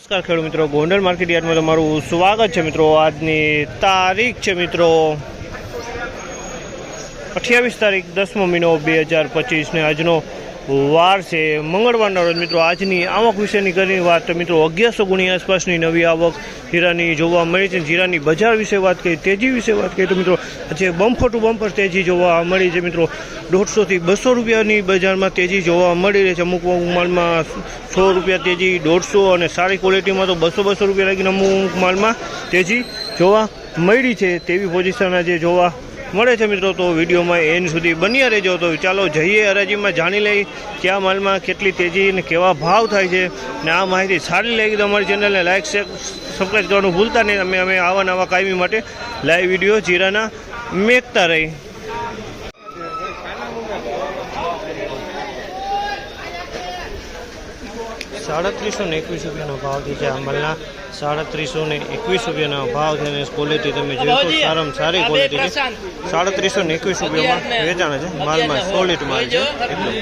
નમસ્કાર ખેડૂત મિત્રો, ગોંડલ માર્કેટ યાર્ડમાં તમારું સ્વાગત છે મિત્રો. આજની તારીખ છે મિત્રો અઠ્યાવીસ તારીખ દસમો મહિનો બે હજાર પચીસને આજનો વાર છે. મંગળવારના રોજ મિત્રો આજની આવક વિશેની કરીને વાત. તો મિત્રો અગિયારસો ગુણી આસપાસની નવી આવક હીરાની જોવા મળી છે. જીરાની બજાર વિશે વાત કરી, તેજી વિશે વાત કરીએ તો મિત્રો આજે બમ્ફર ટુ બમ્ફર તેજી જોવા મળી છે. મિત્રો દોઢસોથી બસો રૂપિયાની બજારમાં તેજી જોવા મળી રહી છે. અમુક માલમાં સો રૂપિયા તેજી, દોઢસો અને સારી ક્વોલિટીમાં તો બસો બસો રૂપિયા લાગીને અમુક માલમાં તેજી જોવા મળી છે. તેવી પોઝિશન આજે જોવા મળે છે મિત્રો તો વિડીયોમાં એન સુધી બન્યા રહેજો. તો ચાલો જઈએ હરાજીમાં, જાણી લઈ કયા માલમાં કેટલી તેજી અને કેવા ભાવ થાય છે. ને આ માહિતી સારી લાગી તો અમારી ચેનલને લાઈક, શેર, સબસ્ક્રાઈબ કરવાનું ભૂલતા નહીં. અમે અમે આવા નવા કાયમી માટે લાઈવ વીડિયો જીરાના મેકતા રહી સાડત્રીસો ને એકવીસ રૂપિયાનો ભાવ છે આ માલના સાડત્રીસો ને એકવીસ રૂપિયાનો ભાવ છે અને ક્વોલિટી તમે જોયો તો સારામાં સારી ક્વોલિટી છે. સાડત્રીસો ને એકવીસ રૂપિયામાં વેચાણ છે. માલમાં સોલિડ માલ છે. એકદમ.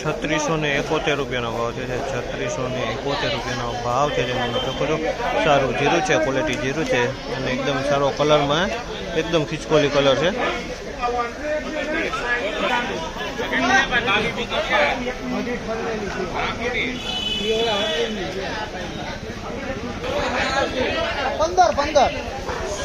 છત્રીસો ને એકોતેર રૂપિયાનો ભાવ છે છત્રીસો ને એકોતેર રૂપિયાનો ભાવ છે, જે તમે શકો છો. સારું જીરું છે ક્વોલિટી જીરું છે, અને એકદમ સારો કલરમાં, એકદમ ખીચકોલી કલર છે. પંદર પંદર.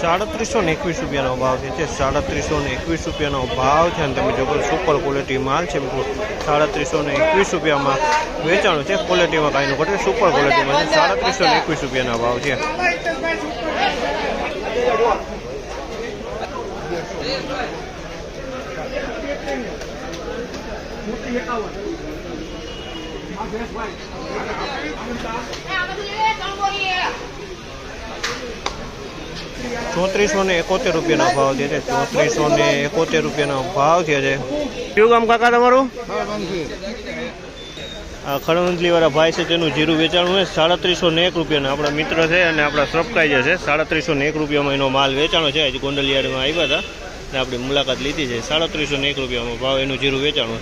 સાડત્રીસો ને એકવીસ રૂપિયાનો ભાવ છે. જે સાડત્રીસો ને એકવીસ રૂપિયાનો ભાવ છે અને તમે જો સુપર ક્વોલિટી માલ છે મિત્રો. સાડત્રીસો ને એકવીસ રૂપિયામાં વેચાણું છે. ક્વોલિટીમાં કાંઈ ઘટે સુપર ક્વોલિટીમાં છે. સાડત્રીસો ને એકવીસ રૂપિયાના ભાવ છે. ચોત્રીસો ને એકોતેર રૂપિયાનો ભાવ છે. જે ચોત્રીસો ને એકોતેર રૂપિયાનો ભાવ છે. જે કયું ગામ કાકા તમારું? આ ખડવંજલીવાળા ભાઈ છે તેનું જીરું વેચાણ હોય સાડત્રીસો ને એક રૂપિયાના આપણા મિત્ર છે અને આપણા સબસ્ક્રાઈબ છે સાડત્રીસો ને એક રૂપિયામાં એનો માલ વેચાણો છે. આજે ગોંડલિયાડમાં આવ્યા હતા ને આપણી મુલાકાત લીધી છે. સાડત્રીસો ને એક રૂપિયામાં ભાવ એનું જીરું વેચાણું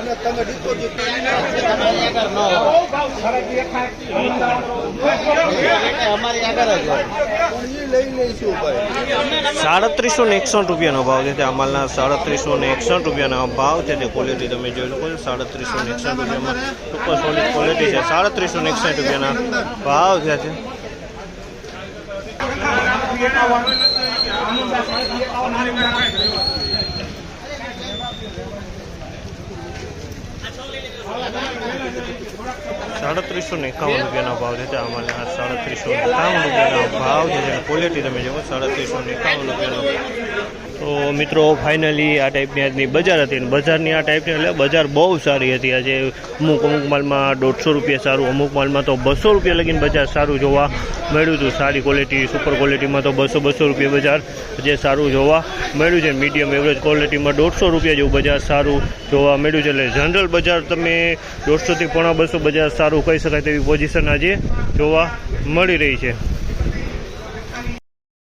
અને તમે ડિપોઝિટ અમારી આગળ જ હોય. પણ એ લઈ લઈશું સાડત્રીસો ને એકસઠ રૂપિયાનો ભાવ છે તે માલના સાડત્રીસો ને એકસઠ રૂપિયાનો ભાવ છે તે ક્વોલિટી તમે જોઈ શકો છો. સાડત્રીસો ને એકસઠ રૂપિયામાં સુપર સોલિડ ક્વોલિટી છે. સાડત્રીસો ને એકસઠ રૂપિયાના ભાવ છે છે સાડત્રીસો ને એકાવન રૂપિયાના ભાવ છે આ માલના સાડત્રીસો એકાવન રૂપિયાના ભાવ છે, જેની ક્વોલિટી તમે જુઓ, સાડત્રીસો ને એકાવન રૂપિયાનો તો મિત્રો ફાઇનલી આ ટાઈપની આજની બજાર હતી. બજારની આ ટાઈપની એટલે બજાર બહુ સારી હતી. આજે અમુક અમુક માલમાં દોઢસો રૂપિયા સારું, અમુક માલમાં તો બસો રૂપિયા લગીને બજાર સારું જોવા મળ્યું હતું. સારી ક્વોલિટી સુપર ક્વોલિટીમાં તો બસો બસો રૂપિયા બજાર જે સારું જોવા મળ્યું છે. મીડિયમ એવરેજ ક્વોલિટીમાં દોઢસો રૂપિયા જેવું બજાર સારું જોવા મળ્યું છે. એટલે જનરલ બજાર તમે દોઢસોથી પોણા બસો બજાર સારું કહી શકાય તેવી પોઝિશન આજે જોવા મળી રહી છે.